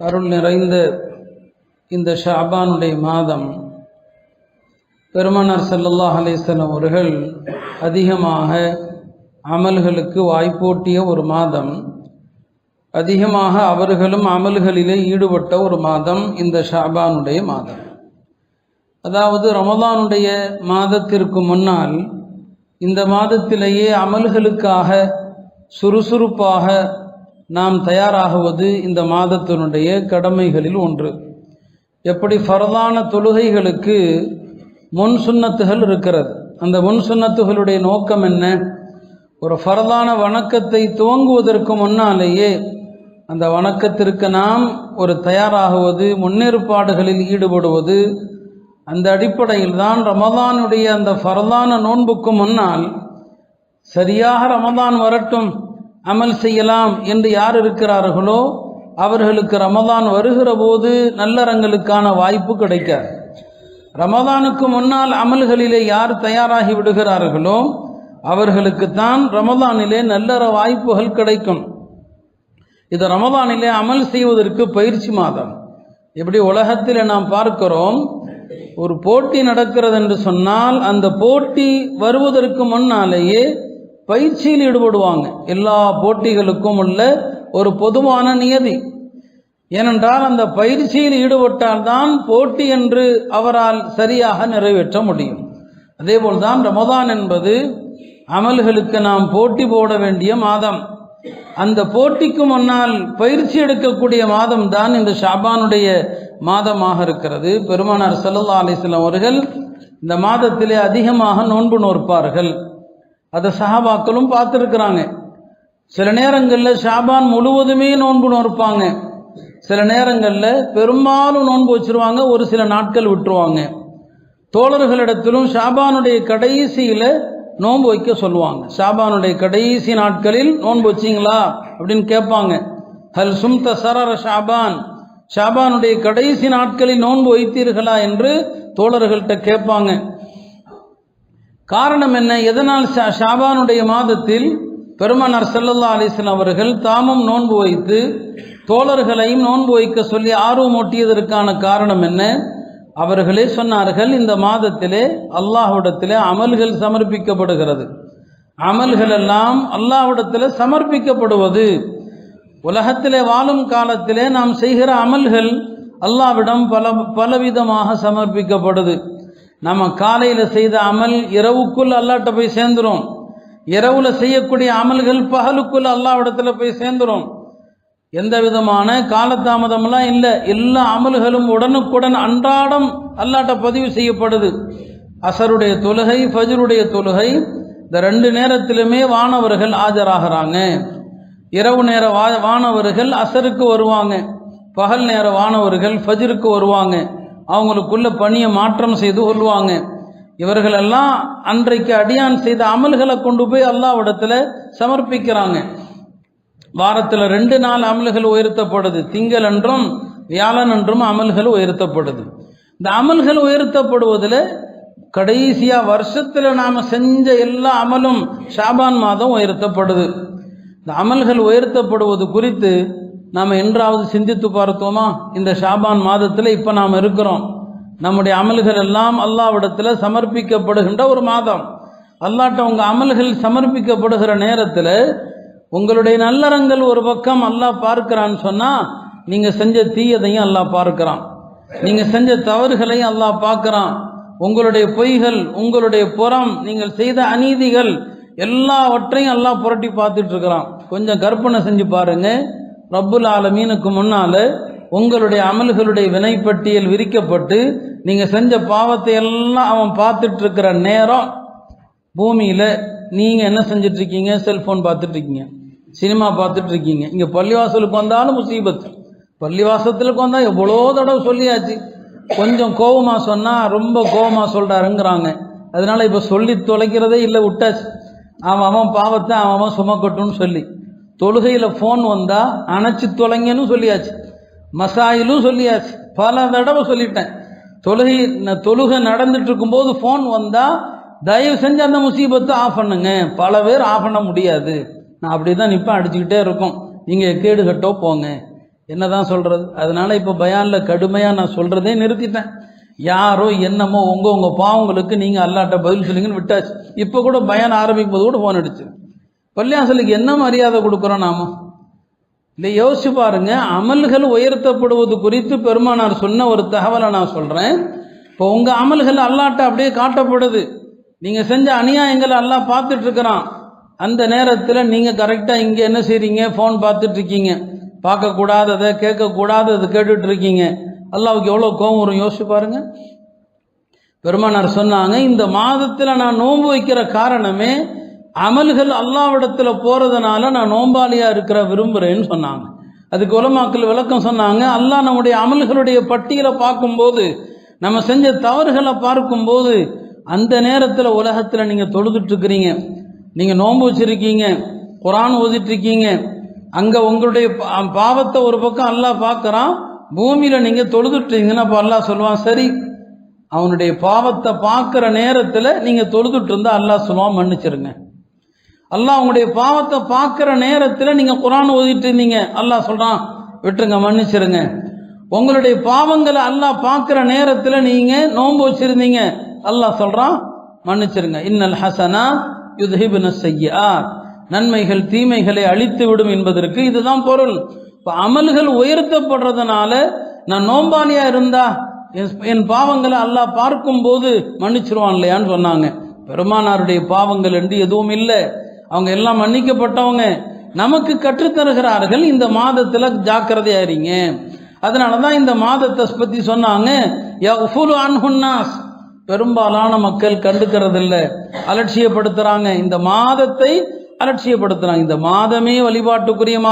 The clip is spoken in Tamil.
அருள் நிறைந்த இந்த ஷாபானுடைய மாதம் பெருமனார் ஸல்லல்லாஹு அலைஹி அவர்கள் அதிகமாக அமல்களுக்கு வாய்ப்போட்டிய ஒரு மாதம். அதிகமாக அவர்களும் அமல்களிலே ஈடுபட்ட ஒரு மாதம் இந்த ஷாபானுடைய மாதம். அதாவது ரமதானுடைய மாதத்திற்கு முன்னால் இந்த மாதத்திலேயே அமல்களுக்காக சுறுசுறுப்பாக நாம் தயாராகுவது இந்த மாதத்தினுடைய கடமைகளில் ஒன்று. எப்படி ஃபரதான தொழுகைகளுக்கு முன் சுன்னத்துகள் இருக்கிறது. அந்த முன் சுன்னத்துகளுடைய நோக்கம் என்ன? ஒரு ஃபரதான வணக்கத்தை துவங்குவதற்கு முன்னாலேயே அந்த வணக்கத்திற்கு நாம் ஒரு தயாராகுவது முன்னேற்பாடுகளில் ஈடுபடுவது அந்த அடிப்படையில் தான் ரமதானுடைய அந்த ஃபரதான நோன்புக்கு முன்னால் சரியாக ரமதான் வரட்டும். அமல் செய்யலாம் என்று யார் இருக்கிறார்களோ அவர்களுக்கு ரமதான் வருகிற போது நல்லறங்களுக்கான வாய்ப்பு கிடைக்காது. ரமதானுக்கு முன்னால் அமல்களிலே யார் தயாராகி விடுகிறார்களோ அவர்களுக்குத்தான் ரமதானிலே நல்லற வாய்ப்புகள் கிடைக்கும். இது ரமதானிலே அமல் செய்வதற்கு பயிற்சி மாதம். எப்படி உலகத்தில் நாம் பார்க்கிறோம் ஒரு போட்டி நடக்கிறது என்று சொன்னால் அந்த போட்டி வருவதற்கு முன்னாலேயே பயிற்சியில் ஈடுபடுவாங்க. எல்லா போட்டிகளுக்கும் உள்ள ஒரு பொதுவான நியதி. ஏனென்றால் அந்த பயிற்சியில் ஈடுபட்டால்தான் போட்டி என்று அவரால் சரியாக நிறைவேற்ற முடியும். அதேபோல் தான் ரமதான் என்பது அமல்களுக்கு நாம் போட்டி போட வேண்டிய மாதம். அந்த போட்டிக்கு முன்னால் பயிற்சி எடுக்கக்கூடிய மாதம் தான் இந்த ஷாபானுடைய மாதமாக இருக்கிறது. பெருமானார் சல்லா அலிஸ்லாம் அவர்கள் இந்த மாதத்திலே அதிகமாக நோன்பு நோற்பார்கள். அதை சஹாபாக்களும் பார்த்துருக்குறாங்க. சில நேரங்களில் ஷாபான் முழுவதுமே நோன்பு நோற்பாங்க சில நேரங்களில் பெரும்பாலும் நோன்பு வச்சிருவாங்க ஒரு சில நாட்கள் விட்டுருவாங்க. தோழர்களிடத்திலும் ஷாபானுடைய கடைசியில் நோன்பு வைக்க சொல்லுவாங்க. ஷாபானுடைய கடைசி நாட்களில் நோன்பு வச்சிங்களா? அப்படின்னு கேட்பாங்க. ஹல் சும்த சரர ஷாபான்? ஷாபானுடைய கடைசி நாட்களில் நோன்பு வைத்தீர்களா? என்று தோழர்கள்ட்ட கேட்பாங்க. காரணம் என்ன? எதனால் ஷா- ஷாபானுடைய மாதத்தில் பெருமானார் செல்லல்லா அலிஸ்லாம் அவர்கள் தாமும் நோன்பு வைத்து தோழர்களையும் நோன்பு வைக்க சொல்லி ஆர்வமூட்டியதற்கான காரணம் என்ன? அவர்களே சொன்னார்கள் இந்த மாதத்திலே அல்லாஹ்விடத்திலே அமல்கள் சமர்ப்பிக்கப்படுகிறது. அமல்கள் எல்லாம் அல்லாஹ்விடத்தில் சமர்ப்பிக்கப்படுவது. உலகத்திலே வாழும் காலத்திலே நாம் செய்கிற அமல்கள் அல்லாவிடம் பல பலவிதமாக சமர்ப்பிக்கப்படுது. நம்ம காலையில் செய்த அமல் இரவுக்குள் அல்லாட்ட போய் சேர்ந்துரும். இரவில் செய்யக்கூடிய அமல்கள் பகலுக்குள் அல்லாவிடத்தில் போய் சேர்ந்துரும். எந்த விதமான காலதாமதம்லாம் இல்லை. எல்லா அமல்களும் உடனுக்குடன் அன்றாடம் அல்லாட்ட பதிவு செய்யப்படுது. அசருடைய தொழுகை ஃபஜ்ருடைய தொழுகை இந்த ரெண்டு நேரத்திலுமே வானவர்கள் ஆஜராகிறாங்க. இரவு நேர வா வானவர்கள் அசருக்கு வருவாங்க. பகல் நேர வானவர்கள் ஃபஜருக்கு வருவாங்க. அவங்களுக்குள்ள பணியை மாற்றம் செய்து கொள்வாங்க. இவர்களெல்லாம் அன்றைக்கு அடியான் செய்த அமல்களை கொண்டு போய் அல்லாவிடத்தில் சமர்ப்பிக்கிறாங்க. வாரத்தில் ரெண்டு நாள் அமல்கள் உயர்த்தப்படுது. திங்கள் என்றும் வியாழன் என்றும் அமல்கள் உயர்த்தப்படுது. இந்த அமல்கள் உயர்த்தப்படுவதில் கடைசியாக வருஷத்தில் நாம் செஞ்ச எல்லா அமலும் ஷாபான் மாதம் உயர்த்தப்படுது. இந்த அமல்கள் உயர்த்தப்படுவது குறித்து நாம் என்றாவது சிந்தித்து பார்த்தோமா? இந்த ஷாபான் மாதத்தில் இப்போ நாம் இருக்கிறோம். நம்முடைய அமல்கள் எல்லாம் அல்லாவிடத்தில் சமர்ப்பிக்கப்படுகின்ற ஒரு மாதம். அல்லாட்ட உங்கள் அமல்கள் சமர்ப்பிக்கப்படுகிற நேரத்தில் உங்களுடைய நல்லறங்கள் ஒரு பக்கம் அல்லாஹ் பார்க்கிறான்னு சொன்னால் நீங்கள் செஞ்ச தீயதையும் அல்லாஹ் பார்க்கிறான். நீங்கள் செஞ்ச தவறுகளையும் அல்லாஹ் பார்க்குறான். உங்களுடைய பொய்கள் உங்களுடைய புறம் நீங்கள் செய்த அநீதிகள் எல்லாவற்றையும் எல்லாம் புரட்டி பார்த்துட்டு இருக்கிறான். கொஞ்சம் கற்பனை செஞ்சு பாருங்கள் ரப்புல் ஆலமீனுக்கு முன்னால் உங்களுடைய அமல்களுடைய வினைப்பட்டியல் விரிக்கப்பட்டு நீங்கள் செஞ்ச பாவத்தை எல்லாம் அவன் பார்த்துட்டு இருக்கிற நேரம் பூமியில் நீங்கள் என்ன செஞ்சிட்ருக்கீங்க? செல்ஃபோன் பார்த்துட்ருக்கீங்க. சினிமா பார்த்துட்ருக்கீங்க. இங்கே பள்ளிவாசலுக்கு வந்தாலும் முசீபத்து. பள்ளிவாசத்துக்கு வந்தால் எவ்வளோ தடவை சொல்லியாச்சு. கொஞ்சம் கோபமாக சொன்னால் ரொம்ப கோபமாக சொல்கிறாருங்கிறாங்க அதனால் இப்போ சொல்லி தொலைக்கிறதே இல்லை விட்டாச்சு. அவன் அவன் பாவத்தை அவன் அவன் சுமக்கட்டும்னு சொல்லி. தொழுகையில் ஃபோன் வந்தால் அணைச்சி தொலைங்கன்னு சொல்லியாச்சு. மசாயிலும் சொல்லியாச்சு. பல தடவை சொல்லிட்டேன். தொழுகை நான் தொழுகை நடந்துட்டு இருக்கும்போது ஃபோன் வந்தால் தயவு செஞ்சு அந்த முசீபத்தை ஆஃப் பண்ணுங்க. பல பேர் ஆஃப் பண்ண முடியாது. நான் அப்படி தான் நிற்பேன் அடிச்சுக்கிட்டே இருக்கும். நீங்கள் கேடு கட்டோ போங்க. என்ன தான் சொல்கிறது அதனால் இப்போ பயானில் கடுமையாக நான் சொல்கிறதே நிறுத்திட்டேன். யாரோ என்னமோ உங்க உங்கள் பாவங்களுக்கு நீங்கள் அல்லாட்ட பதில் சொல்லுங்கன்னு விட்டாச்சு. இப்போ கூட பயன் ஆரம்பிக்கும் போது கூட ஃபோன் அடிச்சு பள்ளியாசலுக்கு என்ன மரியாதை கொடுக்குறோம் நாம? இல்லை யோசிச்சு பாருங்க. அமல்கள் உயர்த்தப்படுவது குறித்து பெருமானார் சொன்ன ஒரு தகவலை நான் சொல்கிறேன் இப்போ உங்கள் அமல்கள் அல்லாட்ட அப்படியே காட்டப்படுது. நீங்கள் செஞ்ச அநியாயங்களை எல்லாம் பார்த்துட்ருக்கிறான். அந்த நேரத்தில் நீங்கள் கரெக்டாக இங்கே என்ன செய்கிறீங்க ஃபோன் பார்த்துட்ருக்கீங்க. பார்க்கக்கூடாததை கேட்கக்கூடாததை கேட்டுட்ருக்கீங்க. அல்லாவுக்கு எவ்வளோ கோபம் வரும்? யோசிச்சு பாருங்க. பெருமானார் சொன்னாங்க இந்த மாதத்தில் நான் நோன்பு வைக்கிற காரணமே அமல்கள் அல்லாவிடத்தில் போகிறதுனால நான் நோம்பாளியாக இருக்கிற விரும்புகிறேன்னு சொன்னாங்க. அதுக்கு உலமாக்கள் விளக்கம் சொன்னாங்க. அல்லாஹ் நம்முடைய அமல்களுடைய பட்டியலை பார்க்கும்போது நம்ம செஞ்ச தவறுகளை பார்க்கும்போது அந்த நேரத்தில் உலகத்தில் நீங்கள் தொழுதுட்டுருக்குறீங்க. நீங்கள் நோன்பு வச்சிருக்கீங்க குரான் ஓதிட்டுருக்கீங்க. அங்கே உங்களுடைய பாவத்தை ஒரு பக்கம் அல்லாஹ் பார்க்குறான். பூமியில் நீங்கள் தொழுதுட்டீங்கன்னா அப்போ அல்லாஹ் சொல்லுவான் சரி அவனுடைய பாவத்தை பார்க்குற நேரத்தில் நீங்கள் தொழுதுட்டு இருந்தால் அல்லாஹ் சொல்லுவான் மன்னிச்சிருங்க. அல்லாஹ் உங்களுடைய பாவத்தை பார்க்குற நேரத்தில் நீங்கள் குரான் ஓதிட்டு இருந்தீங்க. அல்லாஹ் சொல்கிறான் விட்டுருங்க மன்னிச்சிருங்க. உங்களுடைய பாவங்களை அல்லாஹ் பார்க்குற நேரத்தில் நீங்கள் நோன்பு வச்சிருந்தீங்க. அல்லாஹ் சொல்கிறான் மன்னிச்சிருங்க. இன்னல் ஹசனா யுத்ஹிபுன செய்யா நன்மைகள் தீமைகளை அழித்து விடும் என்பதற்கு இதுதான் பொருள். இப்போ அமல்கள் உயர்த்தப்படுறதுனால நான் நோம்பானியாக இருந்தா என் என் பாவங்களை அல்லாஹ் பார்க்கும்போது மன்னிச்சிருவான் இல்லையான்னு சொன்னாங்க. பெருமானாருடைய பாவங்கள் என்று எதுவும் இல்லை. அவங்க எல்லாம் மன்னிக்கப்பட்டவங்க. நமக்கு கற்றுத்தருகிறார்கள் இந்த மாதத்துல ஜாக்கிரதையாரிங்க அதனால தான் இந்த மாதத்தை பத்தி சொன்னாங்க. அன்ஹுன்னாஸ் பெரும்பாலான மக்கள் கண்டுக்கிறது இல்ல இந்த மாதத்தை அலட்சியப்படுத்துறாங்க. இந்த மாதமே வழிபாட்டுக்குரிய மா-